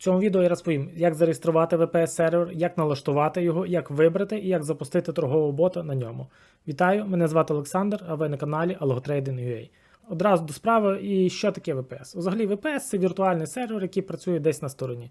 Цьому відео я розповім, як зареєструвати VPS-сервер, як налаштувати його, як вибрати і як запустити торгового бота на ньому. Вітаю, мене звати Олександр, а ви на каналі AlgoTrading.ua. Одразу до справи, і що таке VPS? Взагалі, VPS це віртуальний сервер, який працює десь на стороні.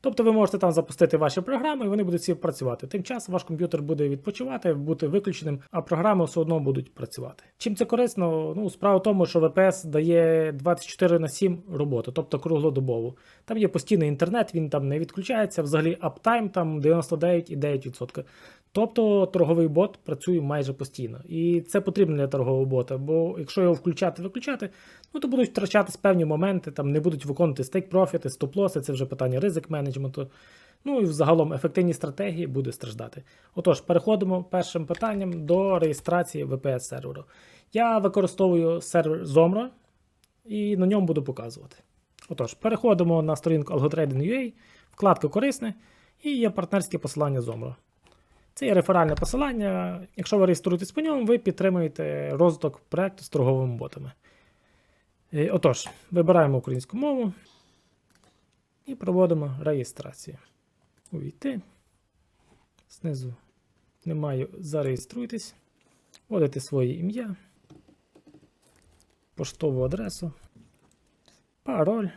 Тобто ви можете там запустити ваші програми, і вони будуть всі працювати. Тим часом ваш комп'ютер буде відпочивати, бути виключеним, а програми все одно будуть працювати. Чим це корисно? Ну, справа в тому, що ВПС дає 24 на 7 роботу, тобто круглодобову. Там є постійний інтернет, він там не відключається. Взагалі аптайм там 99,9%. Тобто торговий бот працює майже постійно. І це потрібно для торгового бота, бо якщо його включати-виключати, ну то будуть втрачатись певні моменти, там не будуть виконувати стейк-профіти, стоп-лоси, це вже питання ризик менеджменту. Ну і взагалом ефективність стратегії буде страждати. Отож, переходимо першим питанням до реєстрації VPS серверу. Я використовую сервер Zomro і на ньому буду показувати. Отож, переходимо на сторінку AlgoTrading.ua, вкладка Корисне і є партнерське посилання Zomro. Це є реферальне посилання. Якщо ви реєструєтесь по ньому, ви підтримуєте розвиток проекту з торговими ботами. Е, Отож, вибираємо українську мову і проводимо реєстрацію. Увійти. Знизу немає зареєструйтесь. Вводите своє ім'я, поштову адресу, пароль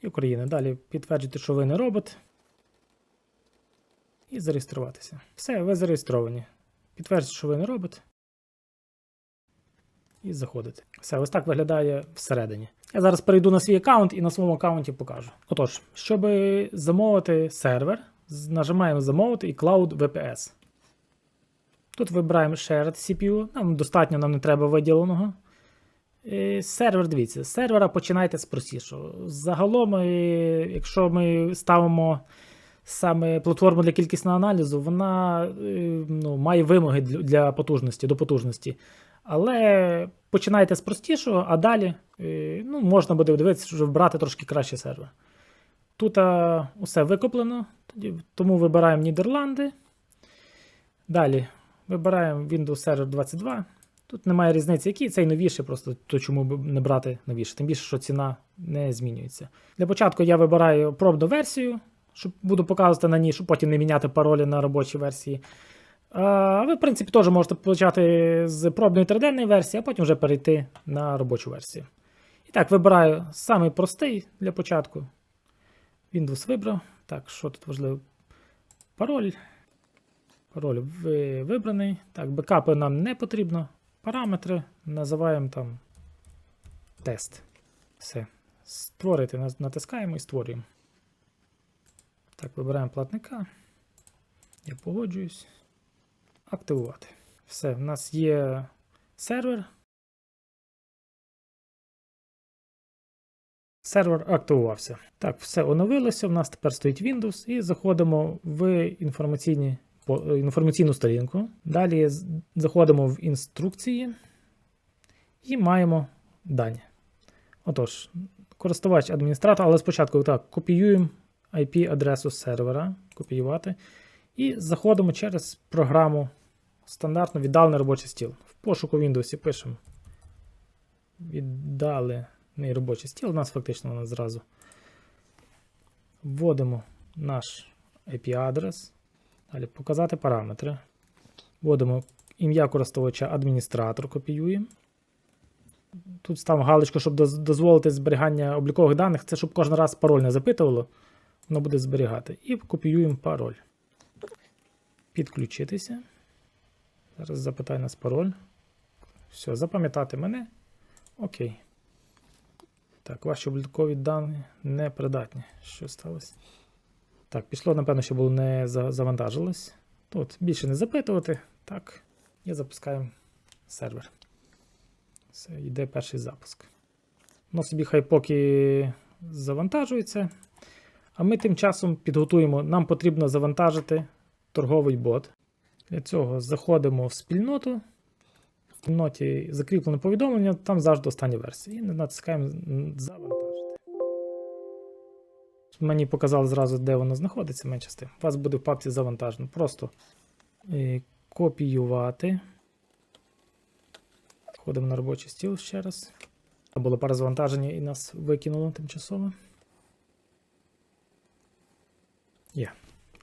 і Україна. Далі підтверджуйте, що ви не робот. І зареєструватися. Все, ви зареєстровані. Підтвердьте, що ви не робот. І заходите. Все, ось так виглядає всередині. Я зараз перейду на свій аккаунт і на своєму аккаунті покажу. Отож, щоб замовити сервер, нажимаємо замовити і Cloud VPS. Тут вибираємо Shared CPU. Нам достатньо, нам не треба виділеного. Е, Сервер, дивіться, з сервера починайте з простішого. Загалом, е, якщо ми ставимо саме платформу для кількісного аналізу, вона е, ну, має вимоги для- потужності, до потужності. Але починайте з простішого, а далі е, ну, можна буде дивитися, що вибрати трошки кращий сервер. Тут а, усе викуплено, тому вибираємо Нідерланди. Далі вибираємо Windows Server 22. Тут немає різниці, який цей новіший, просто то чому б не брати новіший. Тим більше, що ціна не змінюється. Для початку я вибираю пробну версію, щоб буду показувати на ній, щоб потім не міняти паролі на робочій версії. Ви, в принципі, теж можете почати з пробної триденної версії, а потім вже перейти на робочу версію. І так, вибираю самий простий для початку. Windows вибрав. Так, що тут важливо? Пароль. Пароль ви- вибраний. Так, бекапи нам не потрібно. Параметри називаємо там тест. Все. Створити натискаємо і створюємо. Так, вибираємо платника. Я погоджуюсь. Активувати. Все, в нас є сервер. Сервер активувався. Так, все оновилося. У нас тепер стоїть Windows, і заходимо в інформаційні, е, інформаційну сторінку. Далі заходимо в інструкції і маємо дані. Отож, користувач адміністратор, але спочатку так, копіюємо IP-адресу сервера, копіювати. І заходимо через програму стандартно віддалений робочий стіл. В пошуку Windows пишемо віддалений робочий стіл. У нас фактично вона зразу. Вводимо наш IP-адрес. Далі показати параметри. Вводимо ім'я користувача адміністратор, копіюємо. Тут ставимо галочку, щоб дозволити зберігання облікових даних. Це щоб кожен раз пароль не запитувало, воно буде зберігати. І копіюємо пароль. Підключитися. Зараз запитає нас пароль. Все, запам'ятати мене. Окей. Так, ваші облікові дані не придатні. Що сталося? Так, пішло, напевно, що було не завантажилось. Тут більше не запитувати. Так. І запускаємо сервер. Все, йде перший запуск. Ну, собі хай поки завантажується. А ми тим часом підготуємо. Нам потрібно завантажити торговий бот. Для цього заходимо в спільноту. В спільноті закріплене повідомлення, там завжди остання версія. І натискаємо завантажити. Мені показали зразу, де воно знаходиться, менше з тим. У вас буде в папці завантажено. Просто е, копіювати. Входимо на робочий стіл ще раз. Було перезавантаження і нас викинуло тимчасово. Є.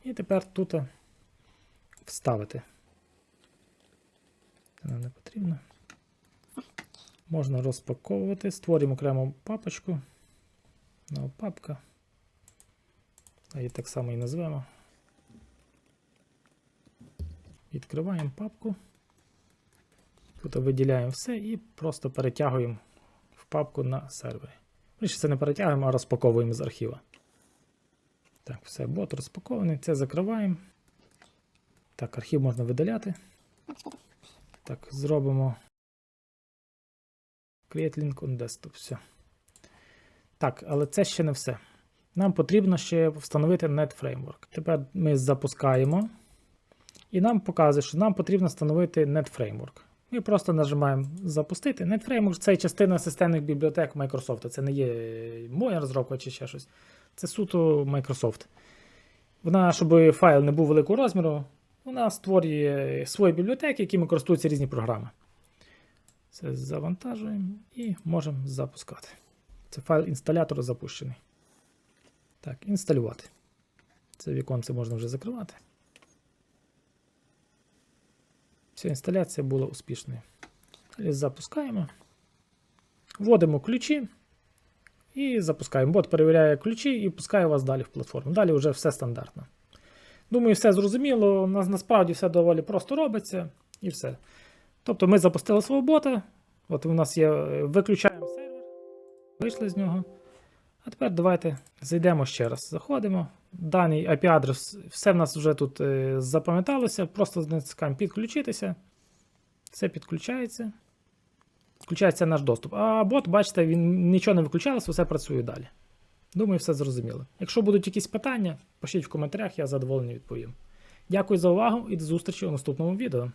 І тепер тут вставити. Це нам не потрібно. Можна розпаковувати. Створюємо окрему папочку. Нова папка. А її так само і назвемо. Відкриваємо папку. Тут виділяємо все і просто перетягуємо в папку на сервері. Ми ще це не перетягуємо, а розпаковуємо з архіва. Так, все, бот розпакований. Це закриваємо. Так, архів можна видаляти. Так, зробимо. Create link on desktop. Все. Так, але це ще не все. Нам потрібно ще встановити Net Framework. Тепер ми запускаємо. І нам показує, що нам потрібно встановити Net Framework. Ми просто нажимаємо запустити. NetFramework це частина системних бібліотек Microsoft. Це не є моя розробка чи ще щось. Це суто Microsoft. Вона, щоб файл не був великого розміру, вона створює свої бібліотеки, якими користуються різні програми. Це завантажуємо і можемо запускати. Це файл інсталятора запущений. Так, інсталювати. Це віконце можна вже закривати. Вся інсталяція була успішною. Запускаємо. Вводимо ключі і запускаємо. Бот перевіряє ключі і пускає вас далі в платформу. Далі вже все стандартно. Думаю, все зрозуміло. У нас насправді все доволі просто робиться і все. Тобто ми запустили свого бота. От у нас є. е, Виключаємо сервер, вийшли з нього. А тепер давайте зайдемо ще раз. Заходимо. Даний IP-адрес, все в нас вже тут е, запам'яталося. Просто натискаємо підключитися. Все підключається. Включається наш доступ. А бот, бачите, він нічого не виключалося, все працює далі. Думаю, все зрозуміло. Якщо будуть якісь питання, пишіть в коментарях, я задоволений відповім. Дякую за увагу і до зустрічі у наступному відео.